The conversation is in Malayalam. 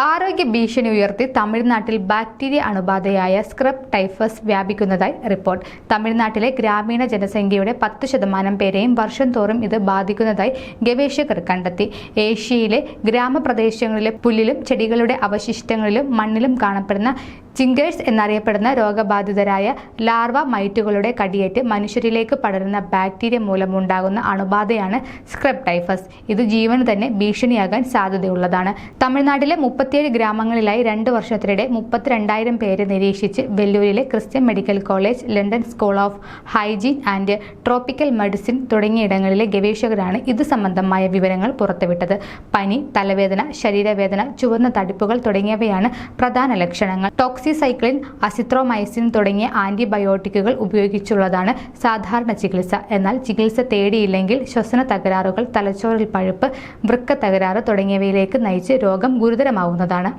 ആരോഗ്യ ഭീഷണി ഉയർത്തി തമിഴ്നാട്ടിൽ ബാക്ടീരിയ അണുബാധയായ സ്ക്രബ് ടൈഫസ് വ്യാപിക്കുന്നതായി റിപ്പോർട്ട്. തമിഴ്നാട്ടിലെ ഗ്രാമീണ ജനസംഖ്യയുടെ പത്ത് ശതമാനം പേരെയും വർഷം തോറും ഇത് ബാധിക്കുന്നതായി ഗവേഷകർ കണ്ടെത്തി. ഏഷ്യയിലെ ഗ്രാമപ്രദേശങ്ങളിലെ പുല്ലിലും ചെടികളുടെ അവശിഷ്ടങ്ങളിലും മണ്ണിലും കാണപ്പെടുന്ന ചിങ്കേഴ്സ് എന്നറിയപ്പെടുന്ന രോഗബാധിതരായ ലാർവ മൈറ്റുകളുടെ കടിയേറ്റ് മനുഷ്യരിലേക്ക് പടരുന്ന ബാക്ടീരിയ മൂലമുണ്ടാകുന്ന അണുബാധയാണ് സ്ക്രബ് ടൈഫസ് ഇത് ജീവന് തന്നെ ഭീഷണിയാകാൻ സാധ്യതയുള്ളതാണ്. തമിഴ്നാട്ടിലെ മുപ്പത്തിയേഴ് ഗ്രാമങ്ങളിലായി രണ്ട് വർഷത്തിനിടെ മുപ്പത്തിരണ്ടായിരം പേരെ നിരീക്ഷിച്ച് വെല്ലൂരിലെ Christian medical college London school of hygiene and tropical medicine തുടങ്ങിയിടങ്ങളിലെ ഗവേഷകരാണ് ഇത് സംബന്ധമായ വിവരങ്ങൾ പുറത്തുവിട്ടത്. പനി തലവേദന ശരീരവേദന ചുവന്ന തടിപ്പുകൾ തുടങ്ങിയവയാണ് പ്രധാന ലക്ഷണങ്ങൾ. ടോക്സിസൈക്ലിൻ അസിത്രോമൈസിൻ തുടങ്ങിയ ആന്റിബയോട്ടിക്കുകൾ ഉപയോഗിച്ചുള്ളതാണ് സാധാരണ ചികിത്സ. എന്നാൽ ചികിത്സ തേടിയില്ലെങ്കിൽ ശ്വസന തകരാറുകൾ തലച്ചോറിൽ പഴുപ്പ് വൃക്ക തകരാറ് തുടങ്ങിയവയിലേക്ക് നയിച്ച് രോഗം ഗുരുതരമാവുന്നതാണ്.